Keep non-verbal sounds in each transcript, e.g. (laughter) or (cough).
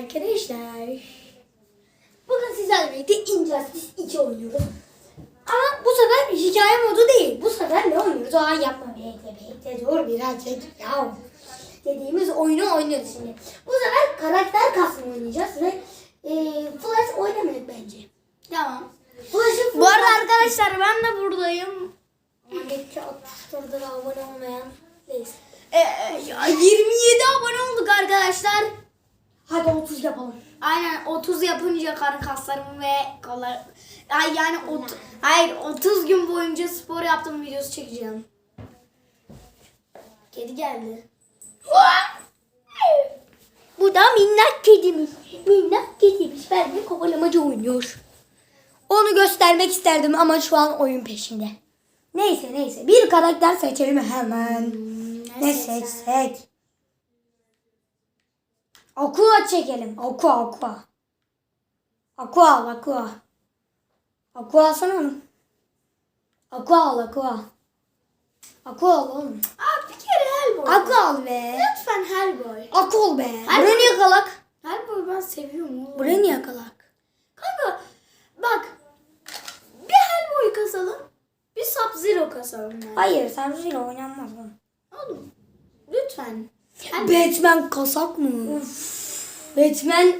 arkadaşlar. Bugün sizlerle birlikte Injustice 2 oynuyoruz. Ama bu sefer hikaye modu değil. Bu sefer ne oynuyoruz? Aa yapma bekle bekle dur birazcık ya. Dediğimiz oyunu oynuyoruz şimdi. Bu sefer karakter kasma oynayacağız ve e, Flash oynamayız bence. Tamam. Flash'ı Bu arada arkadaşlar ben de buradayım. 64'da da abone olmayan neyse. Ee, ya 27 abone olduk arkadaşlar. Hadi 30 yapalım. Aynen 30 yapınca karın kaslarım ve kollar... Ay yani ot, hayır 30 gün boyunca spor yaptığım videosu çekeceğim. Kedi geldi. Bu da minnak kedimiz. Minnak kedimiz. Benimle kovalamacı oynuyor. Onu göstermek isterdim ama şu an oyun peşinde. Neyse neyse. Bir karakter seçelim hemen. Hmm, ne seçsem? seçsek? Aqua çekelim. Aqua aqua. Aqua al aqua. Aqua alsana onu. Aqua al aqua. Aqua al oğlum. Aa bir kere Hellboy. Aqua al be. Lütfen Hellboy. Aqua ol be. Hadi. Buraya niye kalak? Hellboy ben seviyorum oğlum. Buraya niye kalak? Kanka bak bir Hellboy kasalım. Bir Sub-Zero kasalım yani. Hayır Sabzı'yla oynanmaz oğlum. Oğlum lütfen. Batman kasak mı? Batman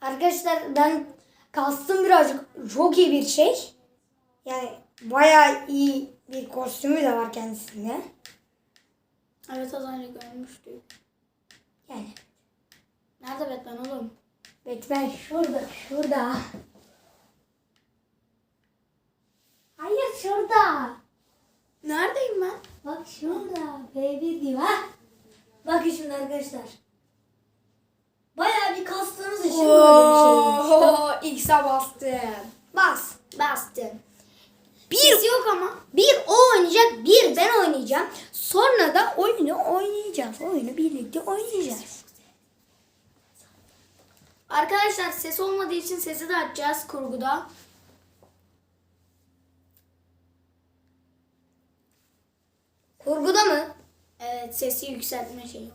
arkadaşlar ben kastım birazcık çok iyi bir şey. Yani bayağı iyi bir kostümü de var kendisinde. Evet az önce görmüştük. Yani Nerede Batman oğlum? Batman şurada, şurada. Hayır şurada. Neredeyim ben? Bak şurada. B1 diyor ha. Bakın şimdi arkadaşlar. Bayağı bir kastığınız için böyle bir şey. Oo, X'e bastım. Bas. Bastım. Bir Ses yok ama. Bir o oynayacak, bir ben oynayacağım. Sonra da oyunu oynayacağız. Oyunu birlikte oynayacağız. Arkadaşlar ses olmadığı için sesi de açacağız kurguda. Kurguda mı? Evet sesi yükseltme şeyi.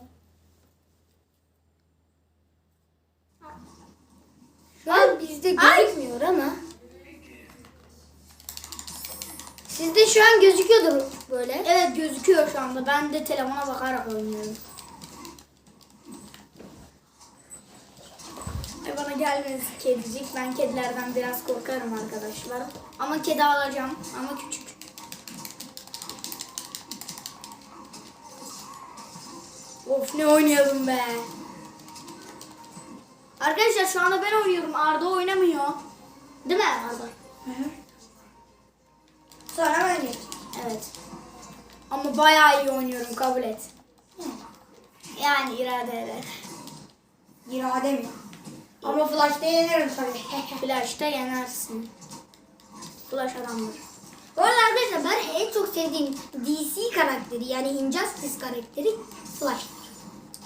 Şu an bizde gözükmüyor ama. Sizde şu an gözüküyordur böyle. Evet gözüküyor şu anda. Ben de telefona bakarak oynuyorum. E bana gelmez kedicik. Ben kedilerden biraz korkarım arkadaşlar. Ama kedi alacağım. Ama küçük. Of ne oynayalım be. Arkadaşlar şu anda ben oynuyorum. Arda oynamıyor. Değil mi Arda? Sonra ben oynayacağım. Evet. Ama bayağı iyi oynuyorum kabul et. Yani iradeyle. İrade mi? Ama Flash'ta yenerim tabii. (laughs) Flash'ta yenersin. Flash adamdır. Bu arada arkadaşlar ben en çok sevdiğim DC karakteri yani Injustice karakteri Flash.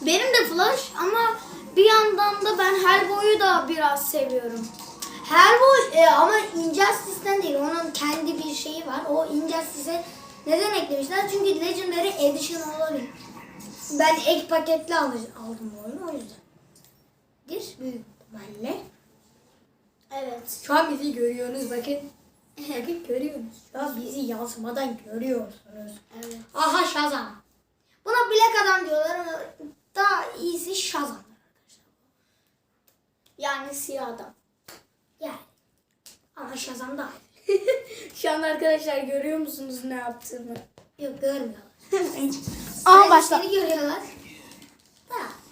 Benim de Flash ama bir yandan da ben Hellboy'u da biraz seviyorum. Hellboy e, ama Injustice'den değil. Onun kendi bir şeyi var. O Injustice'e neden eklemişler? Çünkü Legendary Edition olabilir. Ben ek paketli al- aldım bu oyunu o yüzden. Bir büyük ihtimalle. Evet. Şu an bizi görüyorsunuz bakın. (laughs) Bakın görüyorsunuz. Şu an bizi yansımadan görüyorsunuz. Evet. Aha Shazam. Buna Black Adam diyorlar ama daha iyisi Shazam. Yani siyah adam. Yani. Ama Shazam daha (laughs) iyi. Şu an arkadaşlar görüyor musunuz ne yaptığımı? Yok görmüyorlar. (laughs) Aa başla. Seni görüyorlar. Da.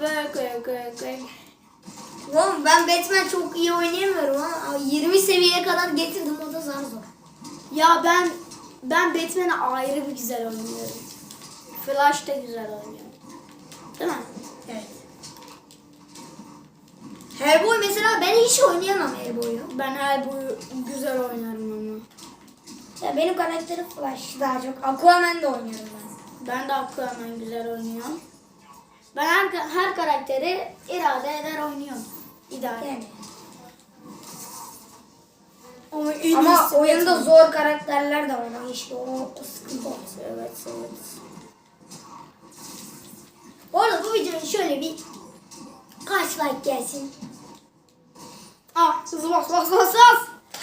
Böyle koy koy koy. Oğlum ben Batman çok iyi oynayamıyorum ama 20 seviyeye kadar getirdim o da zar zor. Ya ben ben Batman'i ayrı bir güzel oynuyorum. Flash da güzel oynuyor. Değil mi? Evet. Hellboy mesela ben hiç oynayamam Hellboy'u. Ben Hellboy'u güzel oynarım ama. Ya benim karakterim Flash daha çok. Aquaman da oynuyorum ben. Ben de Aquaman güzel oynuyorum. Ben her, her karakteri irade eder oynuyorum. İdare. Yani. Ama, Ama oyunda zor karakterler de var. İşte o, o sıkıntı. Evet evet. Bu arada bu videonun şöyle bir kaç like gelsin. Ah hızlı bas bas bas bas.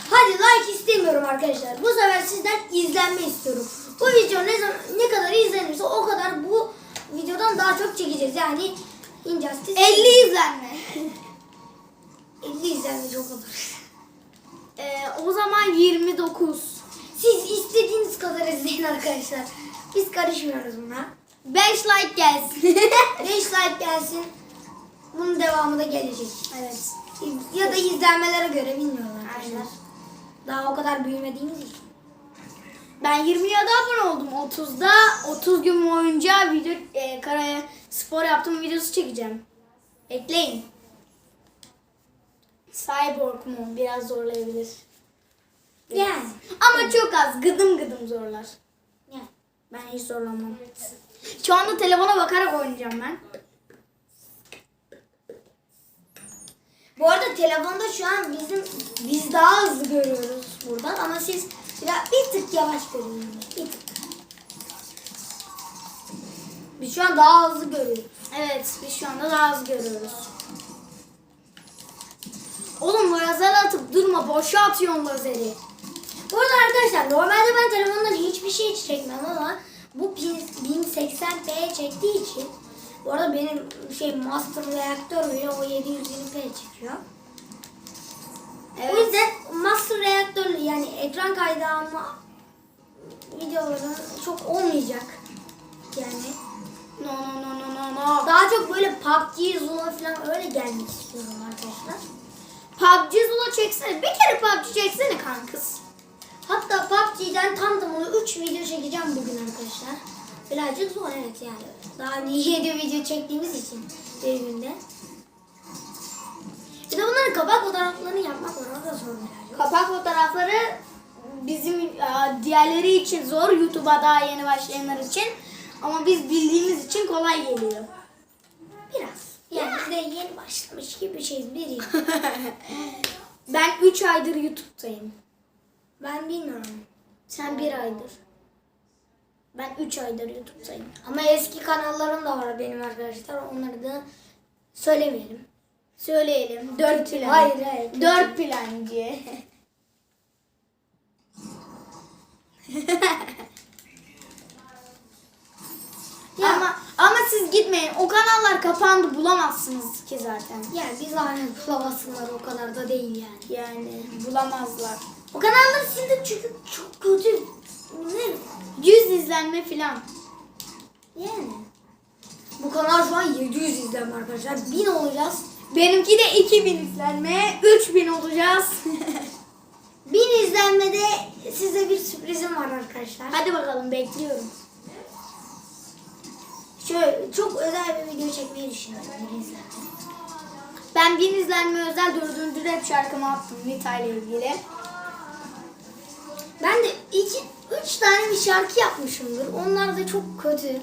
Hadi like istemiyorum arkadaşlar. Bu sefer sizden izlenme istiyorum. Bu video ne zaman ne kadar izlenirse o kadar bu videodan daha çok çekeceğiz. Yani Injustice 50 izlenme. (laughs) 50 izlenme çok olur. Ee, o zaman 29. Siz istediğiniz kadar izleyin arkadaşlar. Biz karışmıyoruz buna. 5 like gelsin. (laughs) 5 like gelsin. Bunun devamı da gelecek. evet. Ya da izlenmelere göre bilmiyorum arkadaşlar. Aynen. Daha o kadar büyümediğimiz için. Ben 27 abone oldum. 30'da 30 gün boyunca video e, karaya spor yaptım videosu çekeceğim. Ekleyin. Cyborg mu? Biraz zorlayabilir. Yani. Ama çok az. Gıdım gıdım zorlar. yani. Ben hiç zorlamam. Şu anda telefona bakarak oynayacağım ben. Bu arada telefonda şu an bizim biz daha hızlı görüyoruz buradan ama siz biraz bir tık yavaş görüyorsunuz. Bir tık. Biz şu an daha hızlı görüyoruz. Evet, biz şu anda daha az görüyoruz. Oğlum lazer atıp durma, boşa atıyorsun lazeri. Bu arada arkadaşlar normalde ben telefondan hiçbir şey çekmem ama bu 1080p çektiği için bu arada benim şey master reaktör bile o 720p çekiyor. O yüzden master reaktör yani ekran kaydı alma videoları çok olmayacak. Yani No no no no no no. daha çok böyle PUBG, Zula falan öyle gelmek istiyorum arkadaşlar. PUBG Zula çeksene. Bir kere PUBG çeksene kankız. Hatta PUBG'den tam tamına 3 video çekeceğim bugün arkadaşlar. Birazcık zor evet yani. Daha önce 7 (laughs) video çektiğimiz için bir günde. Bir de bunların kapak fotoğraflarını yapmak var. O da zor birazcık. Kapak fotoğrafları bizim e, diğerleri için zor. YouTube'a daha yeni başlayanlar için. Ama biz bildiğimiz için kolay geliyor. Biraz. Yani biz de yeni başlamış gibi bir şeyiz. Bir yıl. (laughs) Ben 3 aydır YouTube'dayım. Ben bilmiyorum. Sen 1 aydır. Ben 3 aydır YouTube'dayım. Ama eski kanallarım da var benim arkadaşlar. Onları da söylemeyelim. Söyleyelim. 4 plan. Hayır, hayır. 4 plancı. (laughs) Ama ama siz gitmeyin. O kanallar kapandı. Bulamazsınız ki zaten. Yani biz aynen bulamazsınlar o kadar da değil yani. Yani bulamazlar. O kanalları sildik çünkü çok kötü. Ne? 100 izlenme filan. Yani. Bu kanal şu an 700 izlenme arkadaşlar. 1000 olacağız. Benimki de 2000 izlenme. 3000 olacağız. (laughs) 1000 izlenmede size bir sürprizim var arkadaşlar. Hadi bakalım bekliyorum. Şöyle çok özel bir video çekmeyi düşünüyorum. 1000 izlenme. Ben 1000 izlenme özel 4. rap şarkımı attım Nita ile ilgili. Ben de 2 3 tane bir şarkı yapmışımdır. Onlar da çok kötü.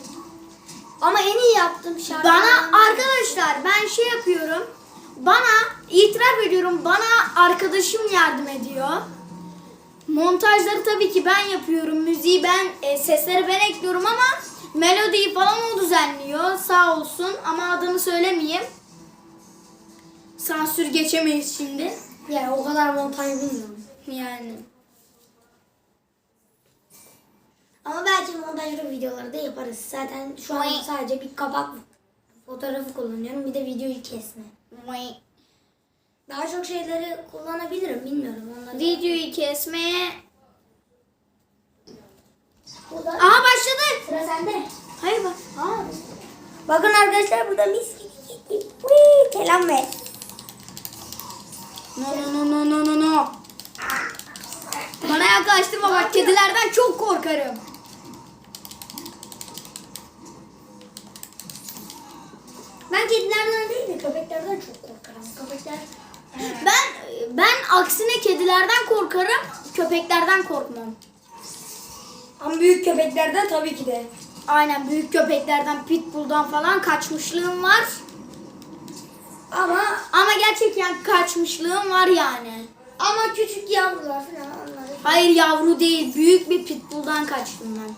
Ama en iyi yaptığım şarkı. Bana arkadaşlar ben şey yapıyorum. Bana itiraf ediyorum. Bana arkadaşım yardım ediyor. Montajları tabii ki ben yapıyorum. Müziği ben, e, sesleri ben ekliyorum ama melodiyi falan o düzenliyor. Sağ olsun ama adını söylemeyeyim. Sansür geçemeyiz şimdi. Yani o kadar montaj bilmiyorum. Yani. Ama belki montajlı videoları da yaparız. Zaten şu an sadece bir kapak fotoğrafı kullanıyorum. Bir de videoyu kesme. Daha çok şeyleri kullanabilirim bilmiyorum. Onları Videoyu kesmeye... Burada Aha başladı. sıra sende. Hayır bak. Aa. Bakın arkadaşlar burada mis gibi Selam ver. No no no no no no no. Bana yaklaştırma bak kedilerden çok korkarım. Ben kedilerden değil de köpeklerden çok korkarım. Köpekler Ben ben aksine kedilerden korkarım, köpeklerden korkmam. Ama büyük köpeklerden tabii ki de. Aynen büyük köpeklerden, pitbull'dan falan kaçmışlığım var. Ama Ama gerçekten kaçmışlığım var yani. ama küçük yavrular falan onları. Hayır yavru değil, büyük bir pitbull'dan kaçtım ben.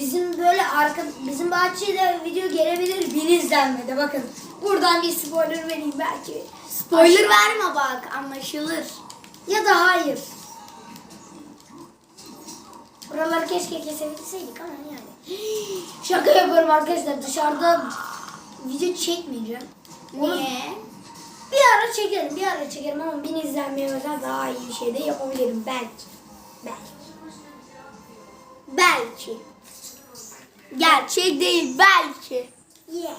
bizim böyle arka bizim bahçede video gelebilir bin izlenmede bakın. Buradan bir spoiler vereyim belki. Spoiler Aşağı- verme bak anlaşılır. Ya da hayır. Buraları keşke kesebilseydik ama yani. (gasps) Şaka yapıyorum arkadaşlar dışarıda video çekmeyeceğim. Onu Niye? Bir ara çekerim, bir ara çekerim ama bin izlenmeye mesela daha iyi bir şey de yapabilirim belki. Belki. Belki. Gerçek değil belki. Yeah.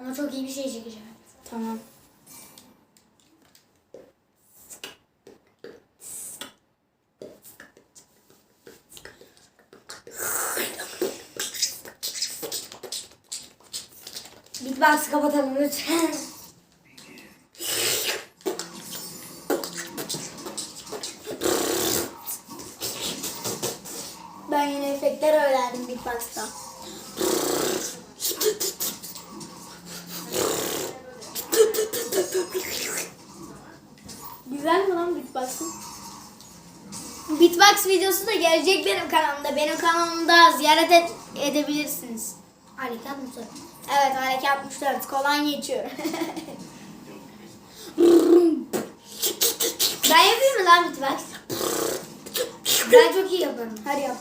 Ama çok iyi bir şey çekeceğim. Tamam. Beatbox kapatalım lütfen. Ben yine efektler öğrendim Beatbox'ta. Güzel mi lan Beatbox'ın? Beatbox videosu da gelecek benim kanalımda. Benim kanalımda ziyaret et- edebilirsiniz. Harika mısın? Evet Hareket 64 kolonya içiyorum. Ben yapayım mı lan beatbox? Ben çok iyi yaparım. Hadi yap.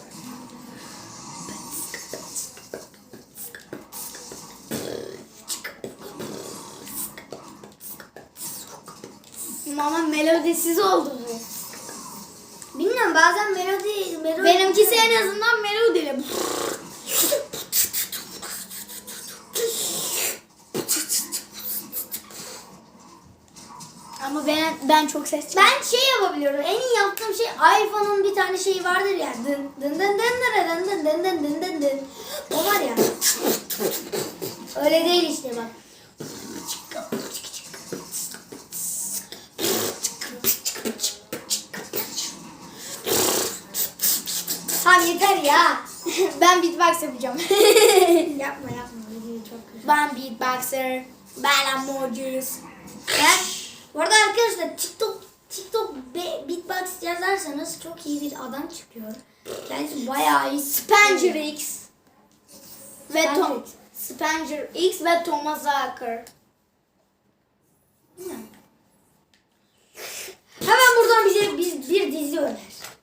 Mama melodisiz oldu bu. Bilmiyorum bazen melodi... melodi Benimkisi en azından melodili. Ama ben ben çok ses Ben şey yapabiliyorum. En iyi yaptığım şey iPhone'un bir tane şeyi vardır ya. Dın dın dın dın dın dın dın dın dın dın dın. O var ya. Öyle değil işte bak. Tamam yeter ya. (laughs) ben beatbox yapacağım. (laughs) yapma yapma. Çok kötü. ben beatboxer. Ben emojis. Ben, bu arada arkadaşlar TikTok TikTok be, beatbox yazarsanız çok iyi bir adam çıkıyor. Kendisi bayağı iyi. Spanger X ve Spanger Tom. Spanger X ve Thomas. Bilmiyorum. Hemen buradan bize biz bir dizi öner.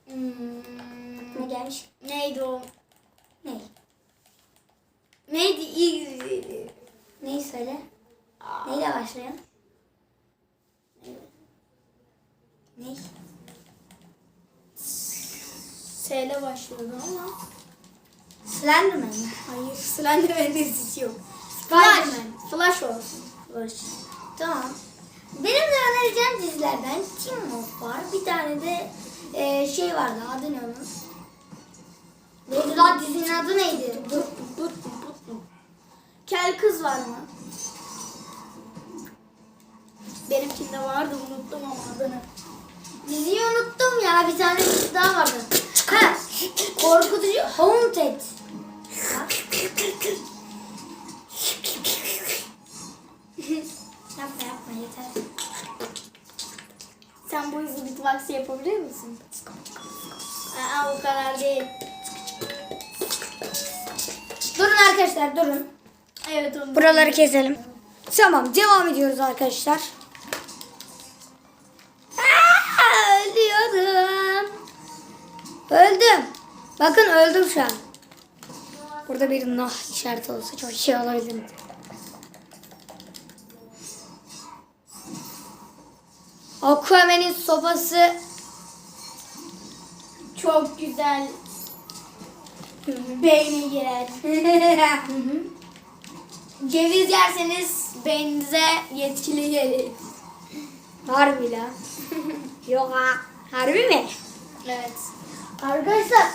Hmm, Ne gelmiş? neydi o? Ne? Neydi? İyi- Neyi söyle? Neyle başlayan? Ne? S ile başlıyordu ama. Slenderman mı? Hayır. Slenderman dizisi yok. Flash. Flash olsun. Boş. Tamam. Benim de önereceğim dizilerden Teen Wolf var. Bir tane de e, şey vardı. Adı ne onun? Neydi lan dizinin adı neydi? Kel kız var mı? Benimkinde vardı unuttum ama adını. Diziyi unuttum ya. Bir tane dizi daha vardı. Ha. Korkutucu Haunted. Yapma yapma yeter. Sen bu hızlı beatbox yapabilir misin? Aa o kadar değil. Durun arkadaşlar durun. Evet onu. Buraları keselim. Tamam devam ediyoruz arkadaşlar. Aa, ölüyorum. Öldüm. Bakın öldüm şu an. Burada bir nah işareti olsa çok şey olabilir. Aquaman'in sopası Çok güzel. Beyne girer. (laughs) Ceviz yerseniz beyninize yetkili gelir. Harbi la. Yok ha. Harbi mi? Evet. Arkadaşlar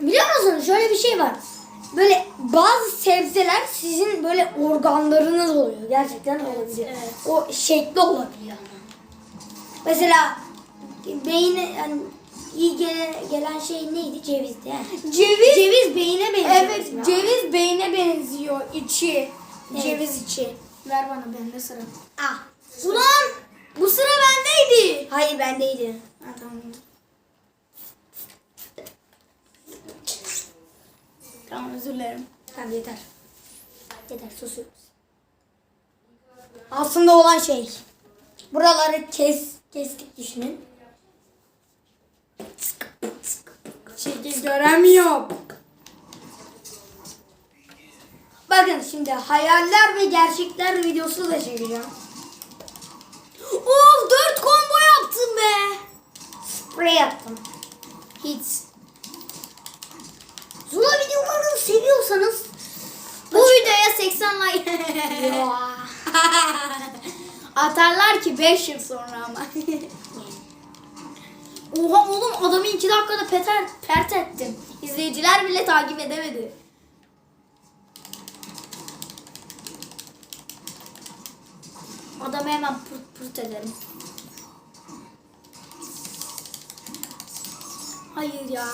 biliyor musunuz şöyle bir şey var. Böyle bazı sebzeler sizin böyle organlarınız oluyor. Gerçekten olabilir. evet. O şekli olabiliyor. Mesela beyine yani iyi gelen, gelen şey neydi? Cevizdi. he. Ceviz Ceviz beyine benziyor. Evet, mesela. ceviz beyne benziyor içi. Evet. Ceviz içi. Ver bana bende sıra. Ah. Ulan bu sıra bendeydi. Hayır bendeydi. Ha, tamam. Özür dilerim. Tamam yeter. Yeter susuyoruz. Aslında olan şey. Buraları kes, kestik düşünün. Şekil göremiyorum. Bakın şimdi hayaller ve gerçekler videosu da çekeceğim. Of 4 combo yaptım be. Sprey yaptım. Hiç. Zula videolarını seviyorsanız Bu videoya 80 like. (laughs) Atarlar ki 5 yıl sonra ama. (laughs) Oha oğlum adamı 2 dakikada peter, pert ettim. İzleyiciler bile takip edemedi. Adamı hemen pırt pırt ederim. Hayır ya.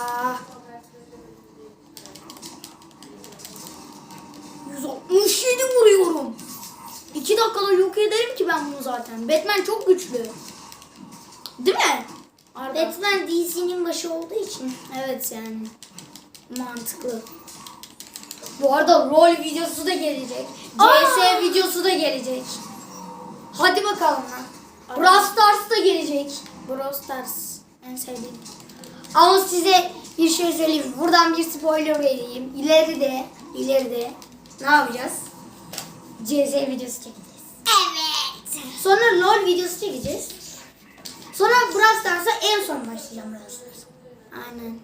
167 vuruyorum. 2 dakikada yok ederim ki ben bunu zaten. Batman çok güçlü. Değil mi? Arda. Batman DC'nin başı olduğu için. Evet yani. Mantıklı. Bu arada rol videosu da gelecek. Aa! CS videosu da gelecek. Hadi bakalım lan. Brawl Stars da gelecek. Brawl Stars en sevdiğim. Ama size bir şey söyleyeyim. Buradan bir spoiler vereyim. İleride, ileride ne yapacağız? CS videosu çekeceğiz. Evet. Sonra LOL videosu çekeceğiz. Sonra Brawl Stars'a en son başlayacağım Brawl Stars'a. Aynen.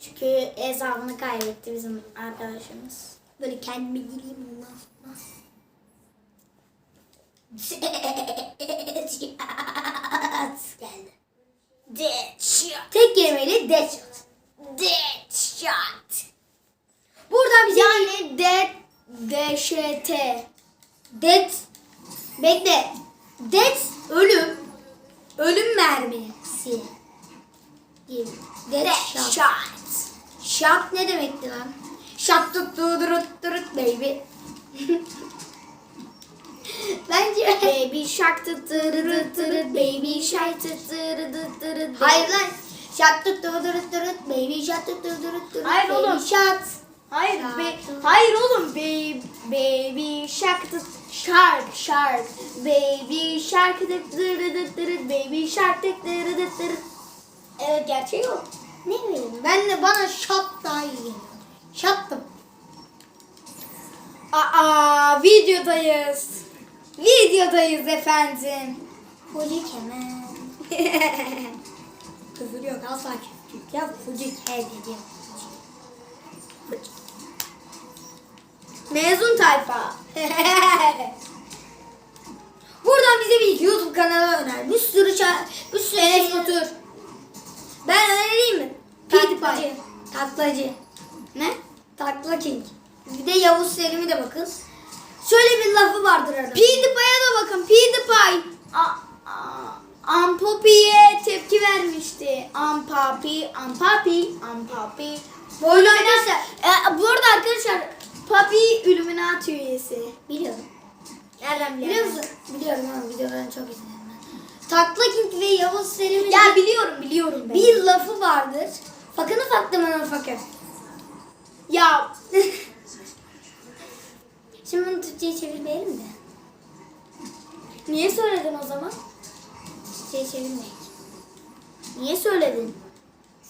Çünkü hesabını kaybetti bizim arkadaşımız. Böyle kendime gireyim ondan sonra. geldi. Deadshot. Tek kelimeyle Deadshot. Deadshot. Buradan bize Yani dead DŞT. Dead bekle. Dead ölüm. Ölüm mermisi. Gibi. Dead shot. Deadshot. Shot ne demekti lan? Shot tut durut durut baby. Bence Baby shark tı tırı tırı baby shark tı tırı tı tırı Hayır lan. Shot tut durut durut baby shot tut durut durut Hayır oğlum. shot. Hayır, be, hayır oğlum baby, baby shark shark shark baby shark tırı tı tırı baby shark tırı tı tırı Evet gerçeği o. Ne bileyim ben de bana shot daha iyi geliyor. Aa videodayız. Videodayız efendim. Fuji kemen. Küfür yok asla küfür yok. Ya Fuji ke dedim. Mezun tayfa. Buradan bize bir YouTube kanalı öner. Bir sürü ça- bir sürü Enes şey- Batur. Ben önereyim mi? PewDiePie. Taklacı. Ne? Takla King. Bir de Yavuz Selim'i de bakın. Şöyle bir lafı vardır arada. PewDiePie'ye de bakın. PewDiePie. Ampopi'ye tepki vermişti. Ampapi, Ampapi, Ampapi. Böyle arkadaşlar. E, bu arada arkadaşlar Papi Illuminati üyesi. Biliyorum. Nereden Biliyor biliyorsun? musun? Biliyorum ama videolarını çok izledim ben. Takla King ve Yavuz Selim'in Ya biliyorum biliyorum ben. bir lafı vardır. Fakını faktımın fakir. Ya (laughs) Şimdi bunu Türkçe'ye çevirmeyelim de. niye söyledin o zaman? Türkçe'ye çevirmeyek. Niye söyledin?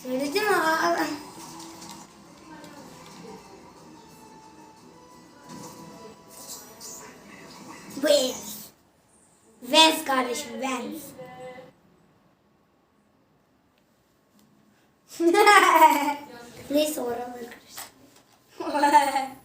Söyledim ama. Vans. Vans kardeşim Vans. (laughs) Neyse oraları karıştı. (laughs)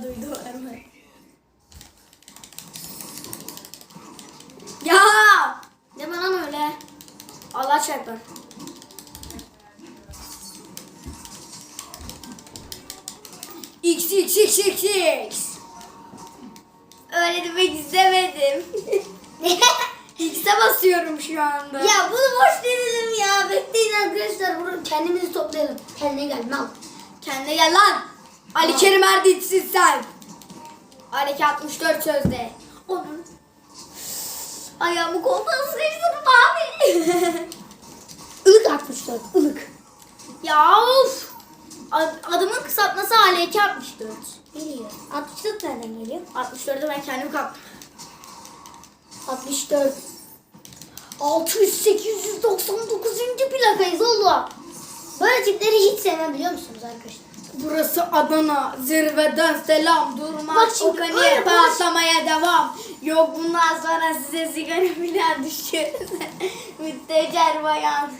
对对。Kerim Erdinç'sin sen. Ali 64 sözde. Onun. Ayağımı koltuğa sıkıştırdım abi. (laughs) Ilık 64. Ilık. ya of. Ad- Adımın kısaltması Ali 64. Geliyor. 64 nereden geliyor? 64'ü ben kendim kaptım. 64. 600 899. plakayız oğlum. Böyle tipleri hiç sevmem biliyor musunuz arkadaşlar? Burası Adana. Zirveden selam. Durma. Bak şimdi patlamaya devam. Yok bundan sonra size sigara bile düşürürüz. (laughs) Müttecer bayan.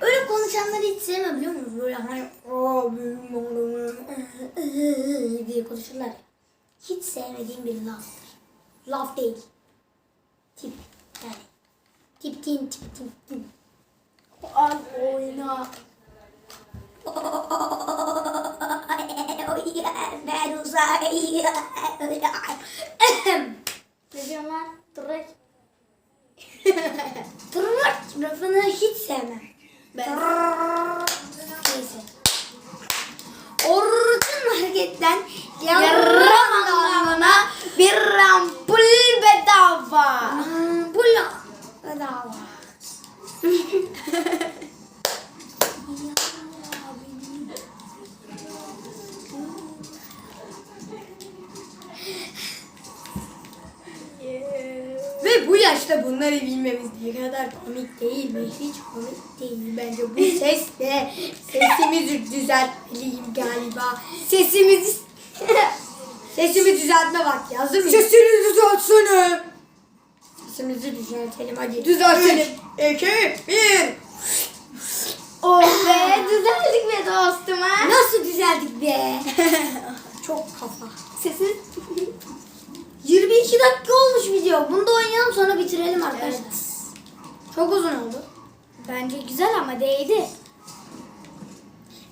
Öyle konuşanları hiç sevmem biliyor musunuz? Böyle hani (laughs) diye konuşurlar. Hiç sevmediğim bir laftır. Laf değil. Tip yani. Tip tip tip tip tip. Al oyna. (laughs) ben uzay. Ne diyorsun lan? Direkt. Tırnak (laughs) lafını hiç sevmem. Ben. Neyse. Orçun hareketten yarım anlamına bir rampul bedava. La. Bedava. Ve bu yaşta bunları bilmemiz ne kadar komik değil mi? Hiç komik değil. Bence bu sesle sesimizi düzeltmeliyim galiba. Sesimizi (laughs) Sesimi düzeltme vakti. Hazır mıyız? Sesini düzeltsene. Sesimizi düzeltelim hadi. Düzeltelim. 2, 1. Oh be düzeldik be dostum ha. Nasıl düzeldik be? (laughs) Çok kafa. Sesin 22 dakika olmuş video. Bunu da oynayalım sonra bitirelim arkadaşlar. Çok uzun oldu. bence güzel ama değdi.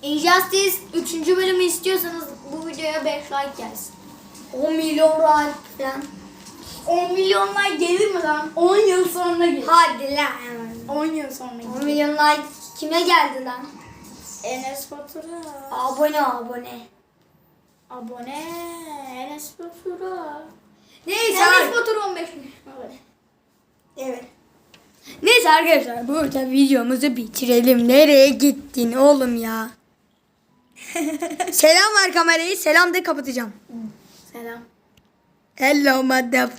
Injustice 3. bölümü istiyorsanız bu videoya 5 like gelsin. 10 milyon like falan. 10 milyon like gelir mi lan? 10 yıl sonra gelir. Hadi lan. 10 yıl sonra 10 gelir. milyon like kime geldi lan? Enes Batur'a. Abone abone. Abone. Enes Batur'a. Neyse. Enes Batur 15 milyon abone. Evet. Neyse arkadaşlar burada videomuzu bitirelim. Nereye gittin oğlum ya? (laughs) selam ver kamerayı. Selam de kapatacağım. Selam. Hello madam.